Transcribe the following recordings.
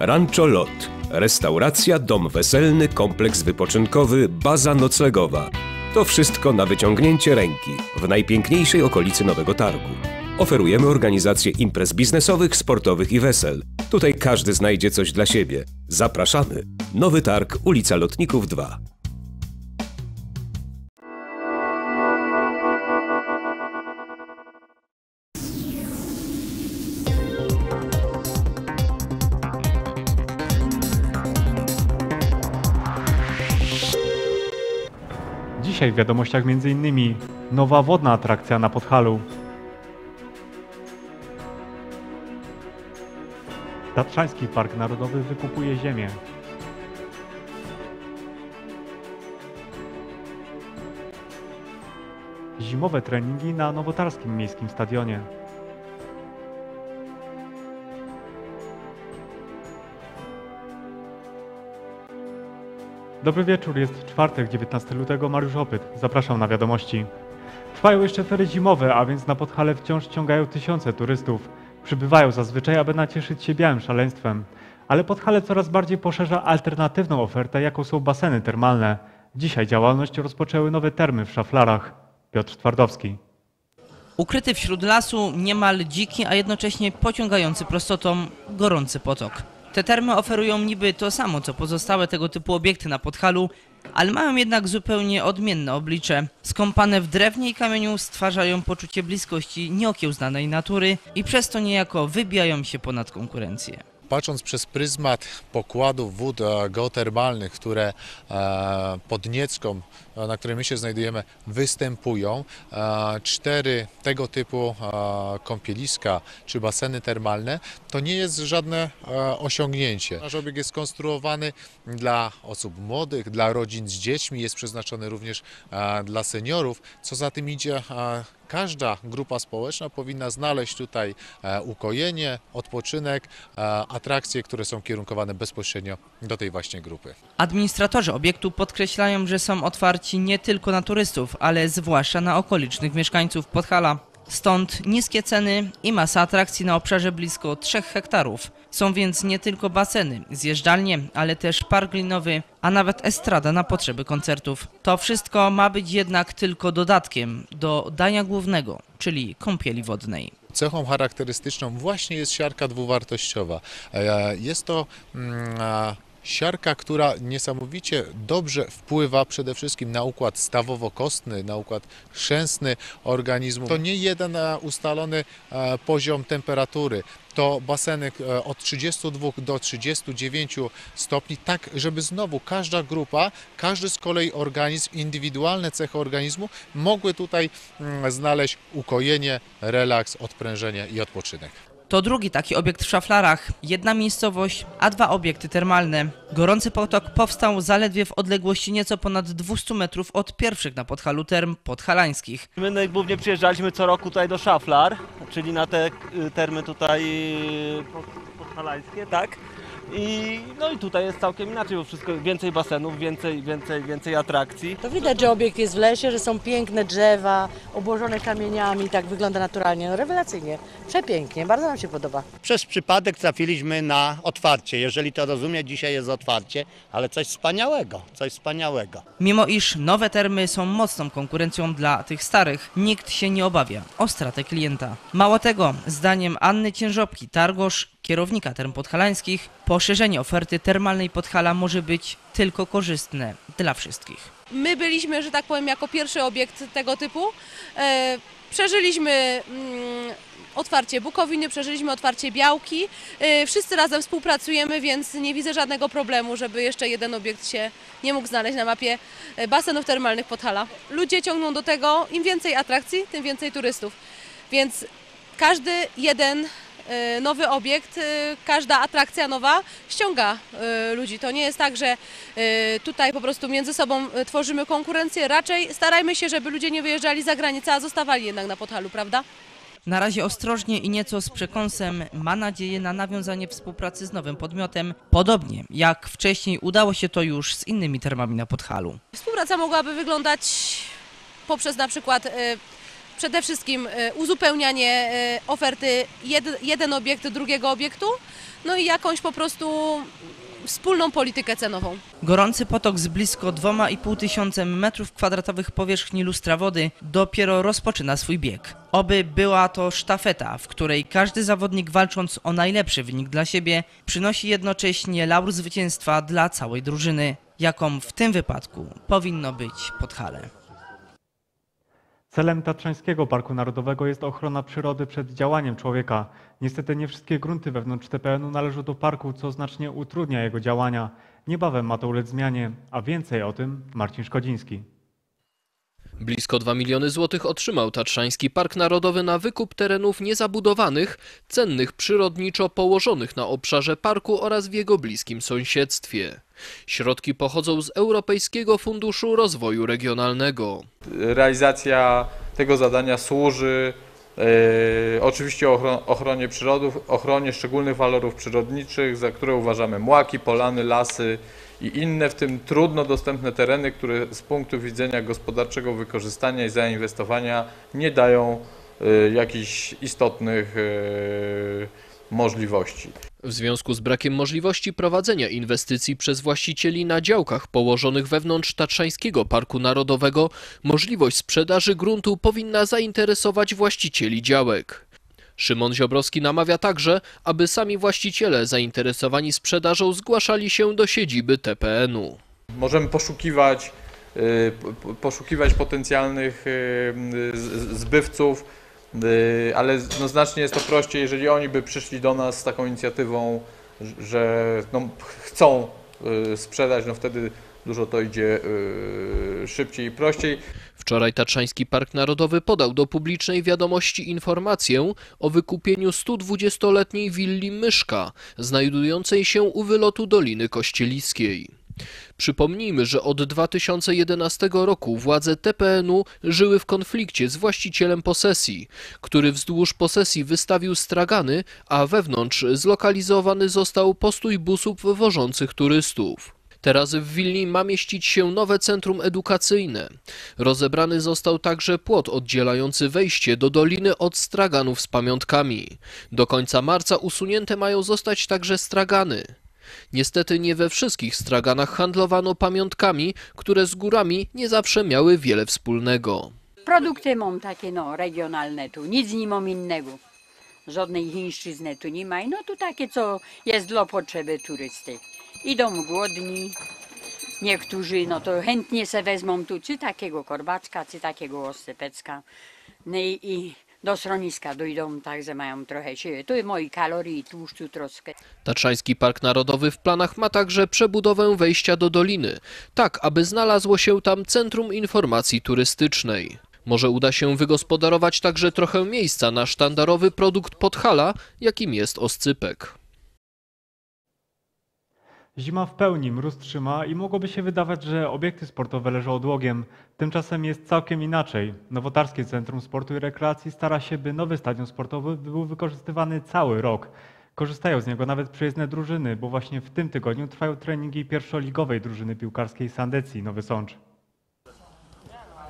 Rancho Lot. Restauracja, dom weselny, kompleks wypoczynkowy, baza noclegowa. To wszystko na wyciągnięcie ręki w najpiękniejszej okolicy Nowego Targu. Oferujemy organizację imprez biznesowych, sportowych i wesel. Tutaj każdy znajdzie coś dla siebie. Zapraszamy. Nowy Targ, ulica Lotników 2. Dzisiaj w wiadomościach m.in. nowa wodna atrakcja na Podhalu. Tatrzański Park Narodowy wykupuje ziemię. Zimowe treningi na Nowotarskim Miejskim Stadionie. Dobry wieczór, jest czwartek, 19 lutego, Mariusz Opyt. Zapraszam na wiadomości. Trwają jeszcze fery zimowe, a więc na Podhale wciąż ściągają tysiące turystów. Przybywają zazwyczaj, aby nacieszyć się białym szaleństwem. Ale Podhale coraz bardziej poszerza alternatywną ofertę, jaką są baseny termalne. Dzisiaj działalność rozpoczęły nowe termy w Szaflarach. Piotr Twardowski. Ukryty wśród lasu niemal dziki, a jednocześnie pociągający prostotą gorący potok. Te termy oferują niby to samo, co pozostałe tego typu obiekty na Podhalu, ale mają jednak zupełnie odmienne oblicze. Skąpane w drewnie i kamieniu stwarzają poczucie bliskości nieokiełznanej natury i przez to niejako wybijają się ponad konkurencję. Patrząc przez pryzmat pokładów wód e, geotermalnych, które e, pod Niecką, e, na której my się znajdujemy, występują, cztery tego typu kąpieliska czy baseny termalne, to nie jest żadne osiągnięcie. Nasz obiekt jest skonstruowany dla osób młodych, dla rodzin z dziećmi, jest przeznaczony również dla seniorów. Co za tym idzie, każda grupa społeczna powinna znaleźć tutaj e, ukojenie, odpoczynek, e, atrakcje, które są kierunkowane bezpośrednio do tej właśnie grupy. Administratorzy obiektu podkreślają, że są otwarci nie tylko na turystów, ale zwłaszcza na okolicznych mieszkańców Podhala. Stąd niskie ceny i masa atrakcji na obszarze blisko 3 hektarów. Są więc nie tylko baseny, zjeżdżalnie, ale też park linowy, a nawet estrada na potrzeby koncertów. To wszystko ma być jednak tylko dodatkiem do dania głównego, czyli kąpieli wodnej. Cechą charakterystyczną właśnie jest siarka dwuwartościowa. E, Jest to mm, siarka, która niesamowicie dobrze wpływa przede wszystkim na układ stawowo-kostny, na układ chrzęsny organizmu. To nie jeden e, ustalony e, poziom temperatury. To baseny e, od 32 do 39 stopni, tak żeby znowu każda grupa, każdy z kolei organizm, indywidualne cechy organizmu mogły tutaj mm, znaleźć ukojenie, relaks, odprężenie i odpoczynek. To drugi taki obiekt w Szaflarach, jedna miejscowość, a dwa obiekty termalne. Gorący potok powstał zaledwie w odległości nieco ponad 200 metrów od pierwszych na Podhalu term podhalańskich. My głównie przyjeżdżaliśmy co roku tutaj do Szaflar, czyli na te y, termy tutaj y, pod, podhalańskie, tak? I, no i tutaj jest całkiem inaczej, bo wszystko więcej basenów, więcej, więcej, więcej atrakcji. To widać, że obiekt jest w lesie, że są piękne drzewa, obłożone kamieniami, tak wygląda naturalnie. No rewelacyjnie, przepięknie, bardzo nam się podoba. Przez przypadek trafiliśmy na otwarcie. Jeżeli to rozumie, dzisiaj jest otwarcie, ale coś wspaniałego, coś wspaniałego. Mimo iż nowe termy są mocną konkurencją dla tych starych, nikt się nie obawia o stratę klienta. Mało tego, zdaniem Anny Ciężopki, Targosz, kierownika term podhalańskich, poszerzenie oferty termalnej Podhala może być tylko korzystne dla wszystkich. My byliśmy, że tak powiem, jako pierwszy obiekt tego typu. E, przeżyliśmy mm, otwarcie Bukowiny, przeżyliśmy otwarcie Białki. E, wszyscy razem współpracujemy, więc nie widzę żadnego problemu, żeby jeszcze jeden obiekt się nie mógł znaleźć na mapie e, basenów termalnych Podhala. Ludzie ciągną do tego, im więcej atrakcji, tym więcej turystów. Więc każdy jeden nowy obiekt, e, każda atrakcja nowa ściąga e, ludzi. To nie jest tak, że e, tutaj po prostu między sobą e, tworzymy konkurencję. Raczej starajmy się, żeby ludzie nie wyjeżdżali za granicę, a zostawali jednak na Podhalu, prawda? Na razie ostrożnie i nieco z przekąsem ma nadzieję na nawiązanie współpracy z nowym podmiotem, podobnie jak wcześniej udało się to już z innymi termami na Podhalu. Współpraca mogłaby wyglądać poprzez na przykład e, przede wszystkim e, uzupełnianie e, oferty jed, jeden obiekt drugiego obiektu, no i jakąś po prostu wspólną politykę cenową. Gorący potok z blisko 2,5 tysiącem metrów kwadratowych powierzchni lustra wody dopiero rozpoczyna swój bieg. Oby była to sztafeta, w której każdy zawodnik walcząc o najlepszy wynik dla siebie przynosi jednocześnie laur zwycięstwa dla całej drużyny, jaką w tym wypadku powinno być Podhale. Celem Tatrzańskiego Parku Narodowego jest ochrona przyrody przed działaniem człowieka. Niestety nie wszystkie grunty wewnątrz TPN-u należą do parku, co znacznie utrudnia jego działania. Niebawem ma to ulec zmianie, a więcej o tym Marcin Szkodziński. Blisko 2 miliony złotych otrzymał Tatrzański Park Narodowy na wykup terenów niezabudowanych, cennych przyrodniczo położonych na obszarze parku oraz w jego bliskim sąsiedztwie. Środki pochodzą z Europejskiego Funduszu Rozwoju Regionalnego. realizacja tego zadania służy e, oczywiście ochro- ochronie przyrody, ochronie szczególnych walorów przyrodniczych, za które uważamy młaki, polany, lasy i inne, w tym trudno dostępne tereny, które z punktu widzenia gospodarczego wykorzystania i zainwestowania nie dają e, jakichś istotnych e, możliwości. W związku z brakiem możliwości prowadzenia inwestycji przez właścicieli na działkach położonych wewnątrz Tatrzańskiego Parku Narodowego, możliwość sprzedaży gruntu powinna zainteresować właścicieli działek. Szymon Ziobrowski namawia także, aby sami właściciele zainteresowani sprzedażą zgłaszali się do siedziby TPN-u. Możemy poszukiwać, y, po- poszukiwać potencjalnych y, zbywców, y, ale no znacznie jest to prościej, jeżeli oni by przyszli do nas z taką inicjatywą, że no chcą sprzedać, no wtedy dużo to idzie y, szybciej i prościej. Wczoraj Tatrzański Park Narodowy podał do publicznej wiadomości informację o wykupieniu 120-letniej willi Myszka, znajdującej się u wylotu Doliny Kościeliskiej. Przypomnijmy, że od 2011 roku władze TPN-u żyły w konflikcie z właścicielem posesji, który wzdłuż posesji wystawił stragany, a wewnątrz zlokalizowany został postój busów wożących turystów. Teraz w Wilni ma mieścić się nowe centrum edukacyjne. Rozebrany został także płot oddzielający wejście do doliny od straganów z pamiątkami. Do końca marca usunięte mają zostać także stragany. Niestety nie we wszystkich straganach handlowano pamiątkami, które z górami nie zawsze miały wiele wspólnego. Produkty mam takie no regionalne tu, nic nie mam innego. Żadnej chińszczyzny tu nie ma. No tu takie, co jest dla potrzeby turysty. Idą głodni, niektórzy no to chętnie se wezmą tu czy takiego korbaczka, czy takiego oscypecka. No i, i do schroniska dojdą, także mają trochę siły. Tu moi kalorii, tłuszczu troszkę. Tatrzański Park Narodowy w planach ma także przebudowę wejścia do doliny, tak aby znalazło się tam Centrum Informacji Turystycznej. Może uda się wygospodarować także trochę miejsca na sztandarowy produkt Podhala, jakim jest oscypek. Zima w pełni, mróz trzyma i mogłoby się wydawać, że obiekty sportowe leżą odłogiem. Tymczasem jest całkiem inaczej. Nowotarskie Centrum Sportu i Rekreacji stara się, by nowy stadion sportowy był wykorzystywany cały rok. Korzystają z niego nawet przyjezdne drużyny, bo właśnie w tym tygodniu trwają treningi pierwszoligowej drużyny piłkarskiej Sandecji Nowy Sącz.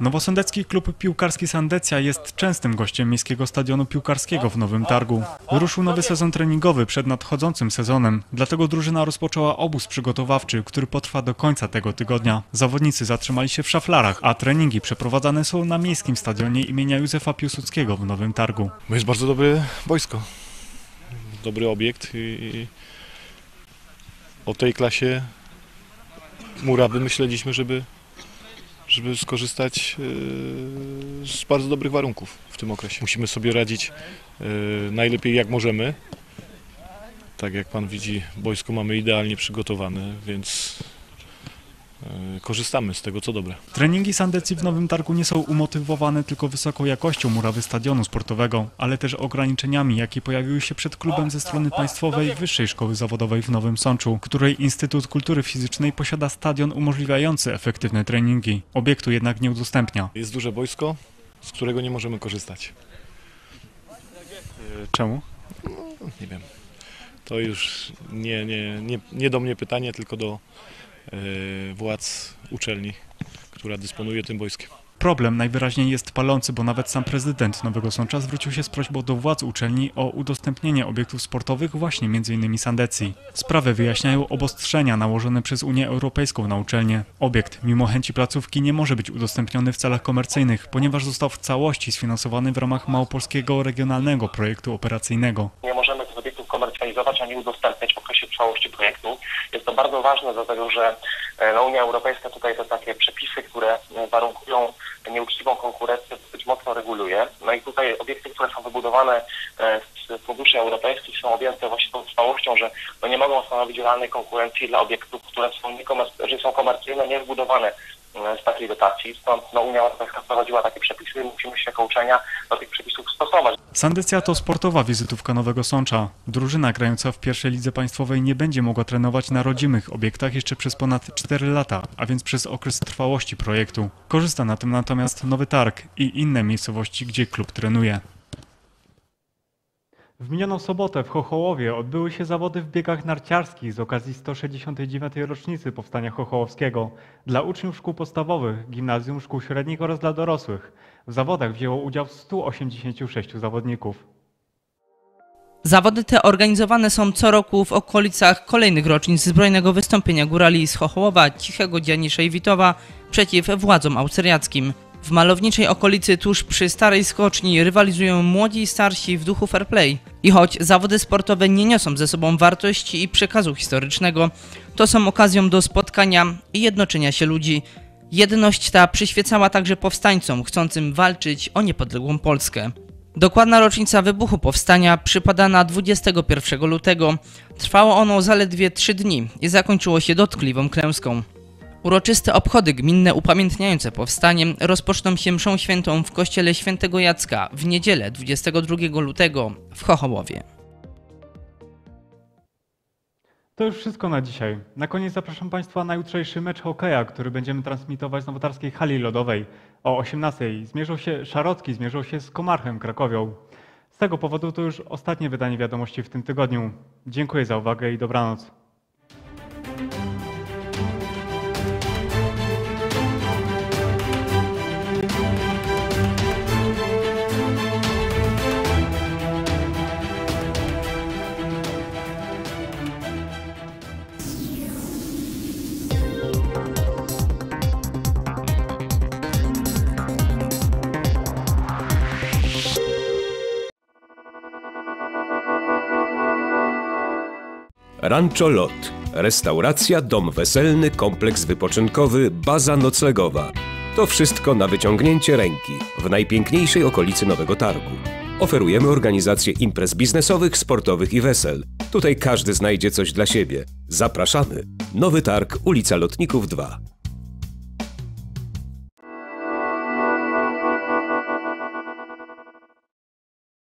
Nowosądecki klub piłkarski Sandecja jest częstym gościem miejskiego stadionu piłkarskiego w Nowym Targu. Ruszył nowy sezon treningowy przed nadchodzącym sezonem, dlatego drużyna rozpoczęła obóz przygotowawczy, który potrwa do końca tego tygodnia. Zawodnicy zatrzymali się w szaflarach, a treningi przeprowadzane są na miejskim stadionie imienia Józefa Piłsudskiego w Nowym Targu. Bo jest bardzo dobre boisko. Dobry obiekt i o tej klasie murawy myśleliśmy, żeby, żeby skorzystać e, z bardzo dobrych warunków w tym okresie. Musimy sobie radzić e, najlepiej jak możemy. Tak jak pan widzi, boisko mamy idealnie przygotowane, więc korzystamy z tego co dobre. Treningi Sandecji w Nowym Targu nie są umotywowane tylko wysoką jakością murawy stadionu sportowego, ale też ograniczeniami, jakie pojawiły się przed klubem ze strony Państwowej Wyższej Szkoły Zawodowej w Nowym Sączu, której Instytut Kultury Fizycznej posiada stadion umożliwiający efektywne treningi. Obiektu jednak nie udostępnia. Jest duże boisko, z którego nie możemy korzystać. Czemu? Nie wiem. To już nie, nie, nie, nie do mnie pytanie, tylko do e, władz uczelni, która dysponuje tym boiskiem. Problem najwyraźniej jest palący, bo nawet sam prezydent Nowego Sącza zwrócił się z prośbą do władz uczelni o udostępnienie obiektów sportowych właśnie m.in. Sandecji. Sprawę wyjaśniają obostrzenia nałożone przez Unię Europejską na uczelnię. Obiekt, mimo chęci placówki, nie może być udostępniony w celach komercyjnych, ponieważ został w całości sfinansowany w ramach Małopolskiego Regionalnego Projektu Operacyjnego. Nie możemy obiektów komercjalizować ani udostępniać w okresie trwałości projektu. Jest to bardzo ważne, dlatego że e, no, Unia Europejska tutaj te takie przepisy, które e, warunkują nieuczciwą konkurencję, dosyć mocno reguluje. No i tutaj obiekty, które są wybudowane e, z funduszy europejskich są objęte właśnie tą trwałością, że no, nie mogą stanowić realnej konkurencji dla obiektów, które są, niekomer- są komercyjne, nie wybudowane e, z takiej dotacji. Stąd no, Unia Europejska wprowadziła takie przepisy i musimy się jako uczelnia do tych przepisów stosować. Sandecja to sportowa wizytówka Nowego Sącza. Drużyna grająca w pierwszej lidze państwowej nie będzie mogła trenować na rodzimych obiektach jeszcze przez ponad 4 lata, a więc przez okres trwałości projektu. Korzysta na tym natomiast Nowy Targ i inne miejscowości, gdzie klub trenuje. W minioną sobotę w Chochołowie odbyły się zawody w biegach narciarskich z okazji 169. rocznicy Powstania Chochołowskiego dla uczniów szkół podstawowych, gimnazjum, szkół średnich oraz dla dorosłych. W zawodach wzięło udział 186 zawodników. Zawody te organizowane są co roku w okolicach kolejnych rocznic zbrojnego wystąpienia górali z Chochołowa, Cichego Dzianisza i Witowa przeciw władzom austriackim. W malowniczej okolicy tuż przy starej skoczni rywalizują młodzi i starsi w duchu fair play. I choć zawody sportowe nie niosą ze sobą wartości i przekazu historycznego, to są okazją do spotkania i jednoczenia się ludzi. Jedność ta przyświecała także powstańcom chcącym walczyć o niepodległą Polskę. Dokładna rocznica wybuchu powstania przypada na 21 lutego. Trwało ono zaledwie 3 dni i zakończyło się dotkliwą klęską. Uroczyste obchody gminne upamiętniające powstanie rozpoczną się mszą świętą w kościele świętego Jacka w niedzielę 22 lutego w Chochołowie. To już wszystko na dzisiaj. Na koniec zapraszam Państwa na jutrzejszy mecz hokeja, który będziemy transmitować z nowotarskiej hali lodowej. O 18:00 zmierzą się Szarocki, zmierzą się z Komarchem Krakowią. Z tego powodu to już ostatnie wydanie wiadomości w tym tygodniu. Dziękuję za uwagę i dobranoc. Rancho Lot. Restauracja, dom weselny, kompleks wypoczynkowy, baza noclegowa. To wszystko na wyciągnięcie ręki w najpiękniejszej okolicy Nowego Targu. Oferujemy organizację imprez biznesowych, sportowych i wesel. Tutaj każdy znajdzie coś dla siebie. Zapraszamy. Nowy Targ, ulica Lotników 2.